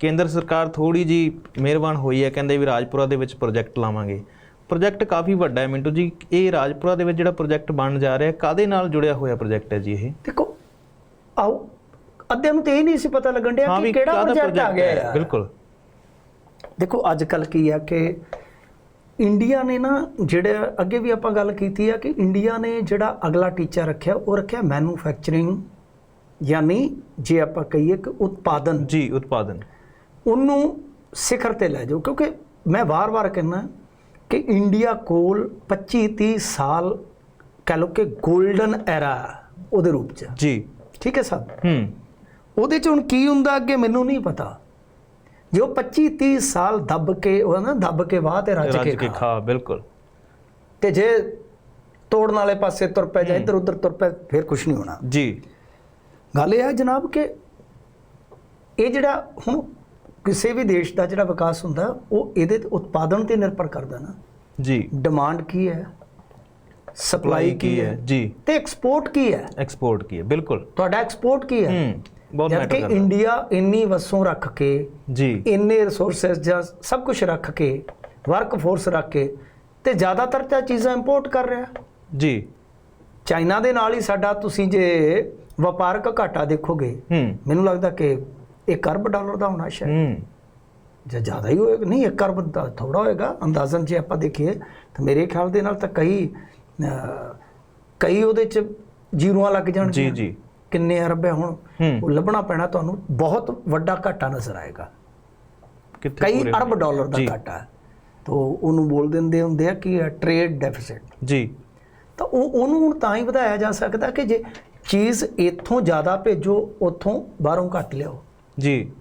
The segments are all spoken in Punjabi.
ਕੇਂਦਰ ਸਰਕਾਰ ਥੋੜੀ ਜੀ ਮਿਹਰਬਾਨ ਹੋਈ ਹੈ ਕਹਿੰਦੇ ਵੀ ਰਾਜਪੁਰਾ ਦੇ ਵਿੱਚ ਪ੍ਰੋਜੈਕਟ ਲਾਵਾਂਗੇ। ਪ੍ਰੋਜੈਕਟ ਕਾਫੀ ਵੱਡਾ ਹੈ ਮਿੰਟੂ ਜੀ ਇਹ ਰਾਜਪੁਰਾ ਦੇ ਵਿੱਚ ਜਿਹੜਾ ਪ੍ਰੋਜੈਕਟ ਬਣਨ ਜਾ ਰਿਹਾ ਕਾਦੇ ਨਾਲ ਜੁੜਿਆ ਹੋਇਆ ਪ੍ਰੋਜੈਕਟ ਹੈ ਜੀ ਇਹ? ਦੇਖੋ ਆਓ ਅੱਧਿਆਂ ਨੂੰ ਤੇ ਇਹ ਨਹੀਂ ਸੀ ਪਤਾ ਲੱਗਣ ਡਿਆ ਕਿ ਕਿਹੜਾ ਪ੍ਰੋਜੈਕਟ ਆ ਗਿਆ ਹੈ? ਬਿਲਕੁਲ। ਦੇਖੋ ਅੱਜ ਕੱਲ ਕੀ ਆ ਕਿ ਇੰਡੀਆ ਨੇ ਨਾ ਜਿਹੜੇ ਅੱਗੇ ਵੀ ਆਪਾਂ ਗੱਲ ਕੀਤੀ ਆ ਕਿ ਇੰਡੀਆ ਨੇ ਜਿਹੜਾ ਅਗਲਾ ਟੀਚਾ ਰੱਖਿਆ ਉਹ ਰੱਖਿਆ ਮੈਨੂਫੈਕਚਰਿੰਗ ਯਾਨੀ ਜੇ ਆਪਾਂ ਕਹੀਏ ਕਿ ਉਤਪਾਦਨ। ਜੀ ਉਤਪਾਦਨ। ਉਹਨੂੰ ਸਿਖਰ ਤੇ ਲੈ ਜਾਓ ਕਿਉਂਕਿ ਮੈਂ ਵਾਰ-ਵਾਰ ਕਹਿੰਦਾ ਕਿ ਇੰਡੀਆ ਕੋਲ 25-30 ਸਾਲ ਕਹ ਲਓ ਕਿ 골ਡਨ ਐਰਾ ਉਹਦੇ ਰੂਪ ਚ। ਜੀ। ਠੀਕ ਹੈ ਸਾਹਿਬ ਹੂੰ। ਉਹਦੇ ਚ ਹੁਣ ਕੀ ਹੁੰਦਾ ਅੱਗੇ ਮੈਨੂੰ ਨਹੀਂ ਪਤਾ। ਜੋ 25 30 ਸਾਲ ਦੱਬ ਕੇ ਉਹ ਨਾ ਦੱਬ ਕੇ ਵਾਹ ਤੇ ਰੱਜ ਕੇ ਕੇ ਖਾ। ਖਾ ਬਿਲਕੁਲ। ਤੇ ਜੇ ਤੋੜਨ ਵਾਲੇ ਪਾਸੇ ਤੁਰ ਪੈ ਜਾਂ ਇੱਧਰ ਉੱਧਰ ਤੁਰ ਪੈ ਫਿਰ ਕੁਝ ਨਹੀਂ ਹੋਣਾ। ਜੀ। ਗੱਲ ਇਹ ਹੈ ਜਨਾਬ ਕਿ ਇਹ ਜਿਹੜਾ ਹੁਣ ਕਿਸੇ ਵੀ ਦੇਸ਼ ਦਾ ਜਿਹੜਾ ਵਿਕਾਸ ਹੁੰਦਾ ਉਹ ਇਹਦੇ ਉਤਪਾਦਨ ਤੇ ਨਿਰਭਰ ਕਰਦਾ ਨਾ। ਜੀ। ਡਿਮਾਂਡ ਕੀ ਹੈ? ਸਪਲਾਈ ਕੀ ਹੈ? ਜੀ। ਤੇ ਐਕਸਪੋਰਟ ਕੀ ਹੈ? ਐਕਸਪੋਰਟ ਕੀ ਹੈ? ਬਿਲਕੁਲ। ਤੁਹਾਡਾ ਐਕਸਪੋਰਟ ਕੀ ਹੈ? ਹੂੰ ਬਹੁਤ ਮੈਟਰ ਕਿ ਕਰਦਾ। ਇੰਡੀਆ ਇੰਨੀ ਵਸੋਂ ਰੱਖ ਕੇ ਜੀ। ਇੰਨੇ ਰਿਸੋਰਸਸ ਜਾਂ ਸਭ ਕੁਝ ਰੱਖ ਕੇ ਵਰਕ ਫੋਰਸ ਰੱਖ ਕੇ ਤੇ ਜ਼ਿਆਦਾਤਰ ਤਾਂ ਚੀਜ਼ਾਂ ਇੰਪੋਰਟ ਕਰ ਰਿਹਾ। ਜੀ। ਚਾਈਨਾ ਦੇ ਨਾਲ ਹੀ ਸਾਡਾ ਤੁਸੀਂ ਜੇ ਵਪਾਰਕ ਘਾਟਾ ਦੇਖੋਗੇ ਮੈਨੂੰ ਲੱਗਦਾ ਕਿ 1 ਅਰਬ ਡਾਲਰ ਦਾ ਹੋਣਾ ਸ਼ਾਇਦ। ਜਾਂ ਜ਼ਿਆਦਾ ਹੀ ਹੋਏਗਾ। ਨਹੀਂ 1 ਅਰਬ ਦਾ ਥੋੜਾ ਹੋਏਗਾ। ਅੰਦਾਜ਼ਨ ਜੇ ਆਪਾਂ ਦੇਖੀਏ ਤਾਂ ਮੇਰੇ ਖਿਆਲ ਦੇ ਨਾਲ ਤਾਂ ਕਈ ਕਈ ਉਹਦੇ ਚ ਜ਼ੀਰੋਆਂ ਲੱਗ ਜੀ ਜਾਣਗੀਆਂ। ਜੀ ਕਿੰਨੇ ਅਰਬ ਹੈ ਹੁਣ? ਉਹ ਲੱਭਣਾ ਪੈਣਾ ਤੁਹਾਨੂੰ। ਬਹੁਤ ਵੱਡਾ ਘਾਟਾ ਨਜ਼ਰ ਆਏਗਾ। ਕਿੱਥੇ ਕਈ ਅਰਬ ਡਾਲਰ ਦਾ ਜੀ। ਘਾਟਾ ਤਾਂ ਉਹਨੂੰ ਬੋਲ ਦਿੰਦੇ ਹੁੰਦੇ ਆ ਕਿ ਟ੍ਰੇਡ ਡੈਫਿਸਿਟ ਜੀ। ਤਾਂ ਉਹ ਉਹਨੂੰ ਹੁਣ ਤਾਂ ਹੀ ਵਧਾਇਆ ਜਾ ਸਕਦਾ ਕਿ ਜੇ ਚੀਜ਼ ਇੱਥੋਂ ਜ਼ਿਆਦਾ ਭੇਜੋ ਉੱਥੋਂ ਬਾਹਰੋਂ ਘੱਟ ਲਿਆਓ। ਜੀ।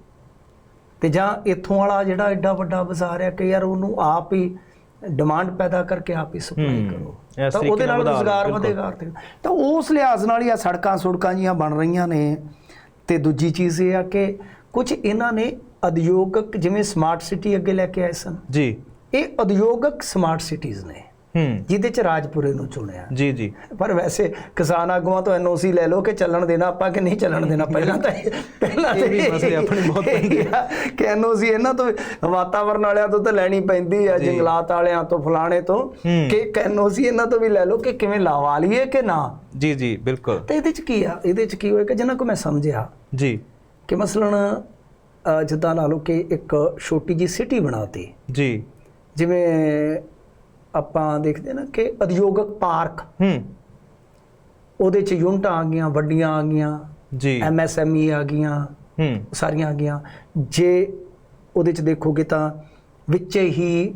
ਤੇ ਜਾਂ ਇੱਥੋਂ ਵਾਲਾ ਜਿਹੜਾ ਐਡਾ ਵੱਡਾ ਬਾਜ਼ਾਰ ਹੈ ਕਿ ਯਾਰ ਉਹਨੂੰ ਆਪ ਹੀ ਡਿਮਾਂਡ ਪੈਦਾ ਕਰਕੇ ਆਪ ਹੀ ਸਪਲਾਈ ਕਰੋ। ਤਾਂ ਉਹਦੇ ਨਾਲ ਰੋਜ਼ਗਾਰ। ਵਧੇਗਾ ਆਰਥਿਕ। ਤਾਂ ਉਸ ਲਿਹਾਜ਼ ਨਾਲ ਹੀ ਆ ਸੜਕਾਂ ਸੁੜਕਾਂ ਜੀਆਂ ਬਣ ਰਹੀਆਂ ਨੇ। ਤੇ ਦੂਜੀ ਚੀਜ਼ ਇਹ ਆ ਕਿ ਕੁਝ ਇਹਨਾਂ ਨੇ ਉਦਯੋਗਿਕ ਜਿਵੇਂ ਸਮਾਰਟ ਸਿਟੀ ਅੱਗੇ ਲੈ ਕੇ ਆਏ ਸਨ। ਜੀ। ਇਹ ਉਦਯੋਗਿਕ ਸਮਾਰਟ ਸਿਟੀਜ਼ ਨੇ। ਜਿਹਦੇ ਚ ਰਾਜਪੁਰੇ ਨੂੰ ਚੁਣਿਆ। ਜੀ ਜੀ। ਪਰ ਵੈਸੇ ਕਿਸਾਨ ਆਗੂਆਂ ਤੋਂ ਐਨਓਸੀ ਲੈ ਲਓ ਕਿ ਚੱਲਣ ਦੇਣਾ ਆਪਾਂ ਕਿ ਨਹੀਂ ਚੱਲਣ ਦੇਣਾ? ਪਹਿਲਾਂ ਤਾਂ ਪਹਿਲਾਂ ਇਹ ਵੀ ਤਾਂ ਮਸਲੇ ਆਪਣੇ ਬਹੁਤ ਪੈਂਦੇ ਆ ਕਿ ਐਨਓਸੀ ਇਹਨਾਂ ਤੋਂ ਵਾਤਾਵਰਣ ਵਾਲਿਆਂ ਤੋਂ ਤਾਂ ਲੈਣੀ ਪੈਂਦੀ ਆ। ਜੰਗਲਾਤ ਵਾਲਿਆਂ ਤੋਂ ਫਲਾਣੇ ਤੋਂ। ਕਿ ਐਨਓਸੀ ਇਹਨਾਂ ਤੋਂ ਵੀ ਲੈ ਲਓ ਕਿ ਕਿਵੇਂ ਲਾਵਾ ਲਈਏ ਕਿ ਨਾ? ਜੀ ਜੀ ਬਿਲਕੁਲ। ਤੇ ਇਹਦੇ ਚ ਕੀ ਆ? ਇਹਦੇ ਚ ਕੀ ਹੋਏਗਾ ਜਿੰਨਾ ਕੋ ਮੈਂ ਸਮਝਿਆ ਜੀ। ਕਿ ਮਸਲਨ ਅ, ਜਿੱਦਾਂ ਲਾ ਲਓ ਕਿ ਇੱਕ ਛੋਟੀ ਜੀ ਸਿਟੀ ਬਣਾਤੀ। ਜੀ। ਜਿਵੇਂ ਆਪਾਂ ਦੇਖਦੇ ਨਾ ਕਿ ਉਦਯੋਗਿਕ ਪਾਰਕ ਹੂੰ। ਉਹਦੇ ਚ ਯੂਨਿਟਾਂ ਆ ਗਈਆਂ ਵੱਡੀਆਂ ਆ ਗਈਆਂ ਜੀ। ਐਮਐਸਐਮਈ ਆ ਗਈਆਂ ਹੂੰ। ਸਾਰੀਆਂ ਆ ਗਈਆਂ। ਜੇ ਉਹਦੇ ਚ ਦੇਖੋਗੇ ਤਾਂ ਵਿੱਚ ਹੀ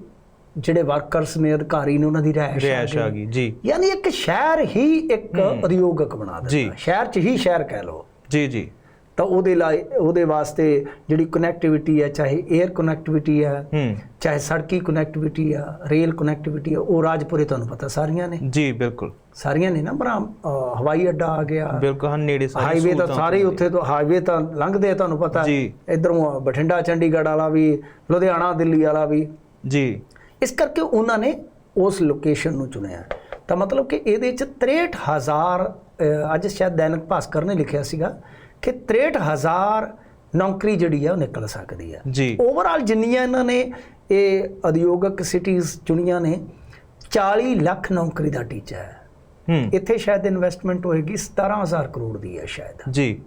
ਜਿਹੜੇ ਵਰਕਰਸ ਨੇ ਅਧਿਕਾਰੀ ਨੇ ਉਹਨਾਂ ਦੀ ਰਹਿائش ਆ ਗਈ। ਜੀ। ਯਾਨੀ ਇੱਕ ਸ਼ਹਿਰ ਹੀ ਇੱਕ ਉਦਯੋਗਿਕ ਬਣਾ ਦਿੱਤਾ ਸ਼ਹਿਰ ਚ ਹੀ ਸ਼ਹਿਰ ਕਹਿ ਲਓ। ਜੀ ਜੀ। ਤਾਂ ਉਹਦੇ ਲਈ ਉਹਦੇ ਵਾਸਤੇ ਜਿਹੜੀ ਕਨੈਕਟੀਵਿਟੀ ਹੈ ਚਾਹੇ 에ਅਰ ਕਨੈਕਟੀਵਿਟੀ ਹੈ ਹੂੰ। ਚਾਹੇ ਸੜਕੀ ਕਨੈਕਟੀਵਿਟੀ ਆ ਰੇਲ ਕਨੈਕਟੀਵਿਟੀ ਆ ਉਹ ਰਾਜਪੁਰੇ ਤੁਹਾਨੂੰ ਪਤਾ ਸਾਰੀਆਂ ਨੇ। ਜੀ ਬਿਲਕੁਲ। ਸਾਰੀਆਂ ਨੇ ਨਾ ਬਰਾ ਹਵਾਈ ਅੱਡਾ ਆ ਗਿਆ। ਬਿਲਕੁਲ ਹਾਂ ਨੇੜੇ ਸਾਰੀ ਹਾਈਵੇ ਤਾਂ ਸਾਰੇ ਉੱਥੇ ਤੋਂ ਹਾਈਵੇ ਤਾਂ ਲੰਘਦੇ ਆ ਤੁਹਾਨੂੰ ਪਤਾ। ਜੀ। ਇਧਰੋਂ ਬਠਿੰਡਾ ਚੰਡੀਗੜ੍ਹ ਵਾਲਾ ਵੀ ਲੁਧਿਆਣਾ ਦਿੱਲੀ ਵਾਲਾ ਵੀ। ਜੀ। ਇਸ ਕਰਕੇ ਉਹਨਾਂ ਨੇ ਉਸ ਲੋਕੇਸ਼ਨ ਨੂੰ ਚੁਣਿਆ। ਤਾਂ ਮਤਲਬ ਕਿ ਇਹਦੇ ਚ 63000 ਅਹ, ਅੱਜ ਸ਼ਾਇਦ ਦੈਨਿਕ ਭਾਸਕਰ ਨੇ ਲਿਖਿਆ ਸੀਗਾ। ਕਿ 63000 ਨੌਕਰੀ ਜਿਹੜੀ ਆ ਉਹ ਨਿਕਲ ਸਕਦੀ ਆ। ਜੀ। ਓਵਰਆਲ ਜਿੰਨੀਆਂ ਇਹਨਾਂ ਨੇ ਇਹ ਉਦਯੋਗਿਕ ਸਿਟੀਜ਼ ਚੁਣੀਆਂ ਨੇ 40 ਲੱਖ ਨੌਕਰੀ ਦਾ ਟੀਚਾ ਹੈ। ਹੂੰ। ਇੱਥੇ ਸ਼ਾਇਦ ਇਨਵੈਸਟਮੈਂਟ ਹੋਏਗੀ 17000 ਕਰੋੜ ਦੀ ਹੈ ਸ਼ਾਇਦ। ਜੀ।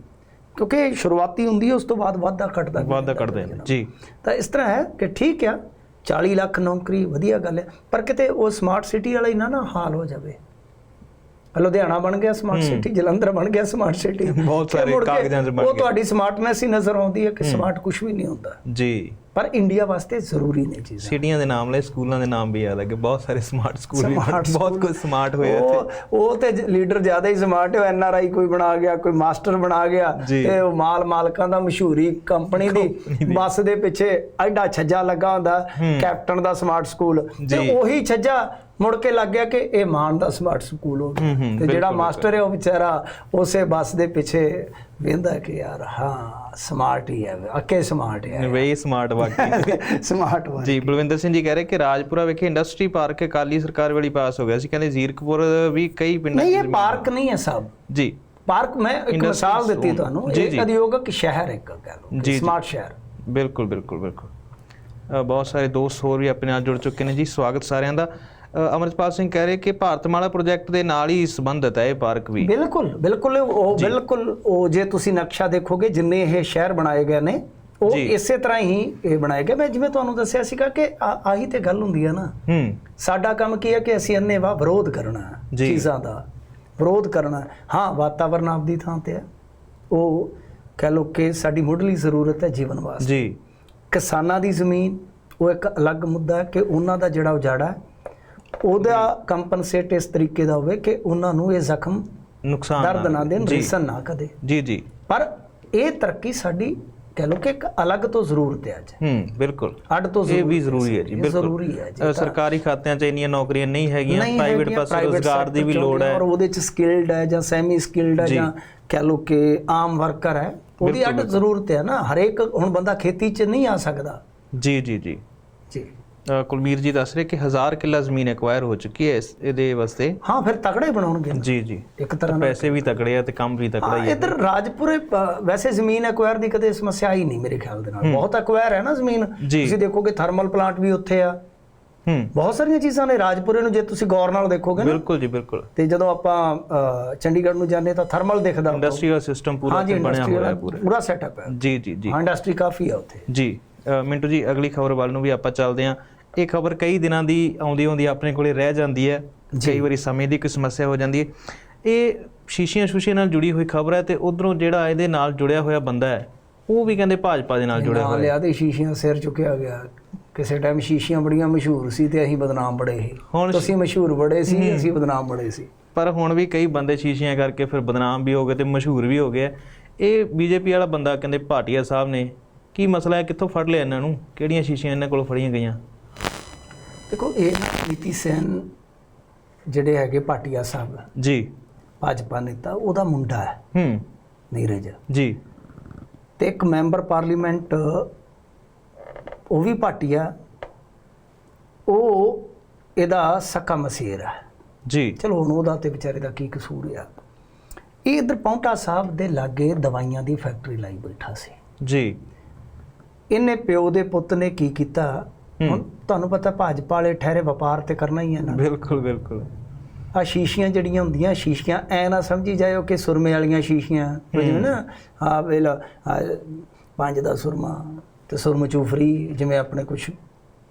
ਕਿਉਂਕਿ ਸ਼ੁਰੂਆਤੀ ਹੁੰਦੀ ਹੈ ਉਸ ਤੋਂ ਬਾਅਦ ਵਾਧਾ ਘਟਦਾ ਵੀ ਵਾਅਦਾ ਜਾਂਦਾ। ਕਰਦੇ ਨੇ। ਜੀ। ਤਾਂ ਇਸ ਤਰ੍ਹਾਂ ਹੈ ਕਿ ਠੀਕ ਆ 40 ਲੱਖ ਨੌਕਰੀ ਵਧੀਆ ਗੱਲ ਹੈ। ਪਰ ਕਿਤੇ ਉਹ ਸਮਾਰਟ ਸਿਟੀ ਵਾਲਾ ਹੀ ਨਾ ਨਾ ਹਾਲ ਹੋ ਜਾਵੇ। ਲੁਧਿਆਣਾ ਬਣ ਗਿਆ ਸਮਾਰਟ ਸਿਟੀ ਜਲੰਧਰ ਬਣ ਗਿਆ ਸਮਾਰਟ ਸਿਟੀ ਬਹੁਤ ਸਾਰੇ ਕਾਗਜ਼ਾਂ 'ਚ ਬਣ ਉਹ ਗਏ। ਤੁਹਾਡੀ ਸਮਾਰਟਨੈਸ ਹੀ ਨਜ਼ਰ ਆਉਂਦੀ ਹੈ ਕਿ ਸਮਾਰਟ ਕੁਝ ਵੀ ਨਹੀਂ ਹੁੰਦਾ। ਜੀ। ਪਰ ਇੰਡੀਆ ਵਾਸਤੇ ਜ਼ਰੂਰੀ ਨੇ ਚੀਜ਼ਾਂ। ਸਿਟੀਆਂ ਦੇ ਨਾਮ ਲੈ ਸਕੂਲਾਂ ਦੇ ਨਾਮ ਵੀ ਯਾਦ ਆ ਕਿ ਬਹੁਤ ਸਾਰੇ ਸਮਾਰਟ ਸਕੂਲ ਵੀ ਬਹੁਤ। ਕੁਝ ਸਮਾਰਟ ਹੋਇਆ ਇੱਥੇ ਉਹ ਉਹ ਤੇ ਲੀਡਰ ਜ਼ਿਆਦਾ ਹੀ ਸਮਾਰਟ ਹੈ ਐਨ ਆਰ ਆਈ ਕੋਈ ਬਣਾ ਗਿਆ ਕੋਈ ਮਾਸਟਰ ਬਣਾ ਗਿਆ। ਤੇ ਉਹ ਮਾਲ ਮਾਲਕਾਂ ਦਾ ਮਸ਼ਹੂਰੀ ਕੰਪਨੀ ਦੀ ਬੱਸ ਦੇ ਪਿੱਛੇ ਐਡਾ ਛੱਜਾ ਲੱਗਾ ਹੁੰਦਾ ਕੈਪਟਨ ਦਾ ਸਮਾਰਟ ਸਕੂਲ ਤੇ। ਉਹੀ ਛੱਜਾ ਮੁੜ ਕੇ ਲੱਗ ਗਿਆ ਕਿ ਇਹ ਮਾਨ ਦਾ ਸਮਾਰਟ ਸਕੂਲ ਹੋ ਗਿਆ। ਤੇ ਜਿਹੜਾ ਮਾਸਟਰ ਹੈ ਉਹ ਵਿਚਾਰਾ ਉਸੇ ਬੱਸ ਦੇ ਪਿੱਛੇ ਵੇਂਦਾ ਕਿ ਯਾਰ ਹਾਂ ਸਮਾਰਟ ਹੀ ਹੈ ਅੱਕੇ ਸਮਾਰਟ ਹੈ। ਵੇ ਸਮਾਰਟ ਵਾਕਈ। ਸਮਾਰਟ ਵਾ ਜੀ ਬਲਵਿੰਦਰ ਸਿੰਘ ਜੀ ਕਹਿ ਰਹੇ ਕਿ ਰਾਜਪੁਰਾ ਵਿਖੇ ਇੰਡਸਟਰੀ ਪਾਰਕ ਅਕਾਲੀ ਸਰਕਾਰ ਵੇਲੇ ਪਾਸ ਹੋ ਗਿਆ ਸੀ। ਕਹਿੰਦੇ ਜ਼ੀਰਕਪੁਰ ਵੀ ਕਈ ਪਿੰਡਾਂ ਨਹੀਂ ਇਹ ਪਾਰਕ ਨਹੀਂ ਹੈ ਸਭ। ਜੀ। ਪਾਰਕ ਮੈਂ ਇੱਕ ਮਿਸਾਲ ਦਿੱਤੀ। ਤੁਹਾਨੂੰ ਇਹ ਜੀ। ਉਦਯੋਗਿਕ ਸ਼ਹਿਰ ਇੱਕ ਕਹਿ ਲਓ। ਸਮਾਰਟ ਸ਼ਹਿਰ। ਬਿਲਕੁਲ ਬਿਲਕੁਲ ਬਿਲਕੁਲ। ਬਹੁਤ ਸਾਰੇ ਦੋਸਤ ਹੋਰ ਵੀ ਆਪਣੇ ਨਾਲ ਜੁੜ ਚੁੱਕੇ ਨੇ ਜੀ। ਸਵਾਗਤ ਸਾਰਿਆਂ ਦਾ। ਅਮਰਪਾਲ ਸਿੰਘ ਕਹਿ ਰਹੇ ਕਿ ਭਾਰਤਮਾਲਾ ਪ੍ਰੋਜੈਕਟ ਦੇ ਨਾਲ ਹੀ ਸੰਬੰਧਿਤ ਹੈ ਇਹ ਪਾਰਕ ਵੀ। ਬਿਲਕੁਲ ਬਿਲਕੁਲ ਉਹ ਬਿਲਕੁਲ ਉਹ ਜੇ ਤੁਸੀਂ ਨਕਸ਼ਾ ਦੇਖੋਗੇ ਜਿੰਨੇ ਇਹ ਸ਼ਹਿਰ ਬਣਾਏ ਗਏ ਨੇ ਉਹ। ਇਸੇ ਤਰ੍ਹਾਂ ਹੀ ਇਹ ਬਣਾਏ ਗਏ। ਮੈਂ ਜਿਵੇਂ ਤੁਹਾਨੂੰ ਦੱਸਿਆ ਸੀਗਾ ਕਿ ਆਹੀ ਤੇ ਗੱਲ ਹੁੰਦੀ ਹੈ ਨਾ। ਹੂੰ। ਸਾਡਾ ਕੰਮ ਕੀ ਹੈ ਕਿ ਅਸੀਂ ਅੰਨੇਵਾਹ ਵਿਰੋਧ ਕਰਨਾ। ਚੀਜ਼ਾਂ ਦਾ। ਵਿਰੋਧ ਕਰਨਾ ਹੈ। ਵਾਤਾਵਰਨ ਆਪਦੀ ਥਾਂ ਤੇ ਹੈ ਉਹ ਕਹਿ ਲੋ ਕਿ ਸਾਡੀ ਮੁੱਢਲੀ ਜ਼ਰੂਰਤ ਹੈ ਜੀਵਨ ਵਾਸਤੇ। ਜੀ। ਕਿਸਾਨਾਂ ਦੀ ਜ਼ਮੀਨ ਉਹ ਇੱਕ ਅਲੱਗ ਮੁੱਦਾ ਹੈ ਕਿ ਉਹਨਾਂ ਦਾ ਜਿਹੜਾ ਉਜਾੜਾ ਉਹਦਾ ਕੰਪਨਸੇਟ ਇਸ ਤਰੀਕੇ ਦਾ ਹੋਵੇ ਕਿ ਉਹਨਾਂ ਨੂੰ ਇਹ ਜ਼ਖਮ ਨੁਕਸਾਨ ਦਰਦ ਨਾ ਦੇਣ ਰਿਸਨ ਨਾ ਕਦੇ। ਜੀ ਜੀ। ਪਰ ਇਹ ਤਰੱਕੀ ਸਾਡੀ ਕਹਿ ਲੋ ਕਿ ਇੱਕ ਅਲੱਗ ਤੋਂ ਜ਼ਰੂਰਤ ਹੈ ਅੱਜ ਹੂੰ ਬਿਲਕੁਲ। ਅੱਡ ਤੋਂ ਇਹ ਵੀ ਜ਼ਰੂਰੀ ਹੈ ਜੀ ਬਿਲਕੁਲ। ਜ਼ਰੂਰੀ ਹੈ ਜੀ। ਸਰਕਾਰੀ ਖਾਤਿਆਂ 'ਚ ਇੰਨੀਆਂ ਨੌਕਰੀਆਂ ਨਹੀਂ ਹੈਗੀਆਂ ਪ੍ਰਾਈਵੇਟ ਪਾਸੇ ਰੋਜ਼ਗਾਰ ਦੀ ਵੀ ਲੋੜ ਹੈ। ਔਰ ਉਹਦੇ ਚ ਸਕਿਲਡ ਹੈ ਜਾਂ ਸੈਮੀ ਸਕਿਲਡ ਹੈ ਜੀ। ਕਹਿ ਲੋ ਕਿ ਆਮ ਵਰਕਰ ਹੈ ਉਹਦੀ ਅੱਡ ਜ਼ਰੂਰਤ ਹੈ ਨਾ। ਹਰੇਕ ਹੁਣ ਬੰਦਾ ਖੇਤੀ 'ਚ ਨਹੀਂ ਆ ਸਕਦਾ। ਜੀ ਜੀ ਜੀ। ਜੀ। ਕੁਲਮੀਰ ਜੀ ਦੱਸ ਰਹੇ ਕਿ ਹਜ਼ਾਰ ਕਿੱਲਾ ਜ਼ਮੀਨ ਐਕਵਾਇਰ ਹੋ ਚੁੱਕੀ ਹੈ ਇਸ ਇਹਦੇ ਵਾਸਤੇ। ਹਾਂ ਫਿਰ ਤਗੜੇ ਬਣਾਉਣਗੇ। ਜੀ ਜੀ। ਇੱਕ ਤਰ੍ਹਾਂ ਨਾਲ ਪੈਸੇ ਵੀ ਤਕੜੇ ਆ ਤੇ ਕੰਮ ਵੀ ਤਕੜਾ ਹਾਂ ਹੀ ਇਧਰ ਰਾਜਪੁਰੇ ਵੈਸੇ ਜ਼ਮੀਨ ਐਕਵਾਇਰ ਦੀ ਕਦੇ ਸਮੱਸਿਆ ਹੀ ਨਹੀਂ ਮੇਰੇ ਖਿਆਲ ਦੇ ਨਾਲ। ਬਹੁਤ ਐਕਵਾਇਰ ਹੈ ਨਾ ਜ਼ਮੀਨ। ਤੁਸੀਂ ਦੇਖੋਗੇ ਥਰਮਲ ਪਲਾਂਟ ਵੀ ਉੱਥੇ ਆ। ਹੂੰ। ਬਹੁਤ ਸਾਰੀਆਂ ਚੀਜ਼ਾਂ ਨੇ ਰਾਜਪੁਰੇ ਨੂੰ ਜੇ ਤੁਸੀਂ ਗੌਰ ਨਾਲ ਦੇਖੋਗੇ ਨਾ। ਬਿਲਕੁਲ ਜੀ ਬਿਲਕੁਲ। ਤੇ ਜਦੋਂ ਆਪਾਂ ਚੰਡੀਗੜ੍ਹ ਨੂੰ ਜਾਂਦੇ ਤਾਂ ਥਰਮਲ ਦਿਖਦਾ। ਇੰਡਸਟਰੀਅਲ ਸਿਸਟਮ ਪੂਰਾ ਬਣਿਆ ਹੋਇਆ ਹੈ ਇੰਡਸਟਰੀ ਪੂਰਾ ਸੈਟਅਪ ਹੈ। ਜੀ ਜੀ ਜੀ। ਇੰਡਸਟਰੀ ਕਾਫੀ ਹੈ ਉੱਥੇ। ਜੀ ਮਿੰਟੂ ਜੀ ਅਗਲੀ ਖਬਰ ਵੱਲ ਨੂੰ ਵੀ ਆਪਾਂ ਚੱਲਦੇ ਹਾਂ। ਇਹ ਖਬਰ ਕਈ ਦਿਨਾਂ ਦੀ ਆਉਂਦੀ ਆਉਂਦੀ ਆਪਣੇ ਕੋਲੇ ਰਹਿ ਜਾਂਦੀ ਹੈ। ਕਈ ਵਾਰੀ ਸਮੇਂ ਦੀ ਕੋਈ ਸਮੱਸਿਆ ਹੋ ਜਾਂਦੀ ਹੈ। ਇਹ ਸ਼ੀਸ਼ੀਆਂ ਸ਼ੂਸ਼ੀਆਂ ਨਾਲ ਜੁੜੀ ਹੋਈ ਖਬਰ ਹੈ ਤੇ ਉਧਰੋਂ ਜਿਹੜਾ ਇਹਦੇ ਨਾਲ ਜੁੜਿਆ ਹੋਇਆ ਬੰਦਾ ਹੈ ਉਹ ਵੀ ਕਹਿੰਦੇ ਭਾਜਪਾ ਦੇ ਨਾਲ ਜੁੜਿਆ ਹੋਇਆ ਲਿਆ ਤੇ ਸ਼ੀਸ਼ੀਆਂ ਸਿਰ ਚੁੱਕਿਆ ਗਿਆ। ਕਿਸੇ ਟਾਈਮ ਸ਼ੀਸ਼ੀਆਂ ਬੜੀਆਂ ਮਸ਼ਹੂਰ ਸੀ ਤੇ ਅਸੀਂ ਬਦਨਾਮ ਬੜੇ ਸੀ। ਹੁਣ ਤੁਸੀਂ ਮਸ਼ਹੂਰ ਬੜੇ ਸੀ ਅਸੀਂ ਬਦਨਾਮ ਬੜੇ ਸੀ। ਪਰ ਹੁਣ ਵੀ ਕਈ ਬੰਦੇ ਸ਼ੀਸ਼ੀਆਂ ਕਰਕੇ ਫਿਰ ਬਦਨਾਮ ਵੀ ਹੋ ਗਏ ਤੇ ਮਸ਼ਹੂਰ ਵੀ ਹੋ ਗਏ। ਇਹ ਬੀਜੇਪੀ ਵਾਲਾ ਬੰਦਾ ਕਹਿੰਦੇ ਭਾਟੀਆ ਸਾਹਿਬ ਨੇ ਕੀ ਮਸਲਾ ਹੈ? ਕਿੱਥੋਂ ਫੜ ਲਿਆ ਇਹਨਾਂ ਨੂੰ? ਕਿਹੜੀਆਂ ਸ਼ੀਸ਼ੀਆਂ ਇਹਨਾਂ ਕੋਲ ਫੜੀਆਂ ਗਈਆਂ? ਦੇਖੋ ਇਹ ਨੀਤੀ ਸੈਨ ਜਿਹੜੇ ਹੈਗੇ ਪਾਟਿਆ ਸਾਹਿਬ ਜੀ। ਭਾਜਪਾ ਨੇਤਾ ਉਹਦਾ ਮੁੰਡਾ ਹੈ। ਹੂੰ। ਨੀਰਜ। ਜੀ। ਤੇ ਇੱਕ ਮੈਂਬਰ ਪਾਰਲੀਮੈਂਟ ਉਹ ਵੀ ਪਾਟਿਆ ਉਹ ਇਹਦਾ ਸਕਾ ਮਸੀਰ ਹੈ। ਜੀ। ਚਲੋ ਹੁਣ ਉਹਦਾ ਤੇ ਵਿਚਾਰੇ ਦਾ ਕੀ ਕਸੂਰ ਆ। ਇਹ ਇਧਰ ਪੌਂਟਾ ਸਾਹਿਬ ਦੇ ਲਾਗੇ ਦਵਾਈਆਂ ਦੀ ਫੈਕਟਰੀ ਲਾਈ ਬੈਠਾ ਸੀ। ਜੀ। ਇਹਨੇ ਪਿਓ ਦੇ ਪੁੱਤ ਨੇ ਕੀ ਕੀਤਾ? ਹੁਣ ਤੁਹਾਨੂੰ ਪਤਾ ਭਾਜਪਾ ਵਾਲੇ ਠਹਿਰੇ ਵਪਾਰ ਤੇ ਕਰਨਾ ਹੀ ਹੈ ਨਾ। ਬਿਲਕੁਲ ਬਿਲਕੁਲ। ਆ ਸ਼ੀਸ਼ੀਆਂ ਜਿਹੜੀਆਂ ਹੁੰਦੀਆਂ ਸ਼ੀਸ਼ੀਆਂ ਐ ਨਾ ਸਮਝੀ ਜਾਇਓ ਕਿ ਸੁਰਮੇ ਵਾਲੀਆਂ ਸ਼ੀਸ਼ੀਆਂ। ਜਿਵੇਂ ਨਾ ਆ ਵੇਲਾ ਪੰਜ ਦਾ ਸੁਰਮਾ ਤੇ ਸੁਰਮ ਚੂਫਰੀ ਜਿਵੇਂ ਆਪਣੇ ਕੁਝ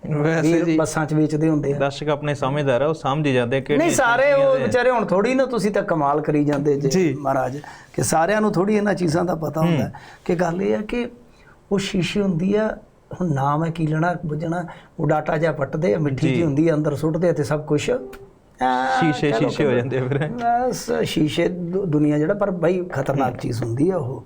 ਵੈਸੇ ਜੀ। ਬੱਸਾਂ 'ਚ ਵੇਚਦੇ ਹੁੰਦੇ ਆ। ਦਰਸ਼ਕ ਆਪਣੇ ਸਮਝਦਾਰ ਆ ਉਹ ਸਮਝ ਜਾਂਦੇ ਕਿ ਨਹੀਂ ਸਾਰੇ ਉਹ ਵਿਚਾਰੇ ਹੁਣ ਥੋੜੀ ਨਾ ਤੁਸੀਂ ਤਾਂ ਕਮਾਲ ਕਰੀ ਜਾਂਦੇ ਜੀ। ਮਹਾਰਾਜ ਕਿ ਸਾਰਿਆਂ ਨੂੰ ਥੋੜੀ ਇਹਨਾਂ ਚੀਜ਼ਾਂ ਦਾ ਪਤਾ ਹੁੰਦਾ। ਕਿ ਗੱਲ ਇਹ ਹੈ ਕਿ ਉਹ ਸ਼ੀਸ਼ੀ ਹੁੰਦੀ ਆ ਹੁਣ ਨਾਮ ਹੈ ਕੀ ਲੈਣਾ ਬੁੱਝਣਾ ਉਹ ਡਾਟਾ ਜਿਹਾ ਪੱਟਦੇ ਮਿੱਠੀ ਜੀ। ਹੁੰਦੀ ਅੰਦਰ ਸੁੱਟਦੇ ਤੇ ਸਭ ਕੁਝ ਸ਼ੀਸ਼ੇ ਸ਼ੀਸ਼ੇ ਹੋ ਜਾਂਦੇ ਫਿਰ। ਸ਼ੀਸ਼ੇ ਦੁਨੀਆ ਜਿਹੜਾ ਪਰ ਬਈ ਖਤਰਨਾਕ ਚੀਜ਼ ਹੁੰਦੀ ਆ ਉਹ।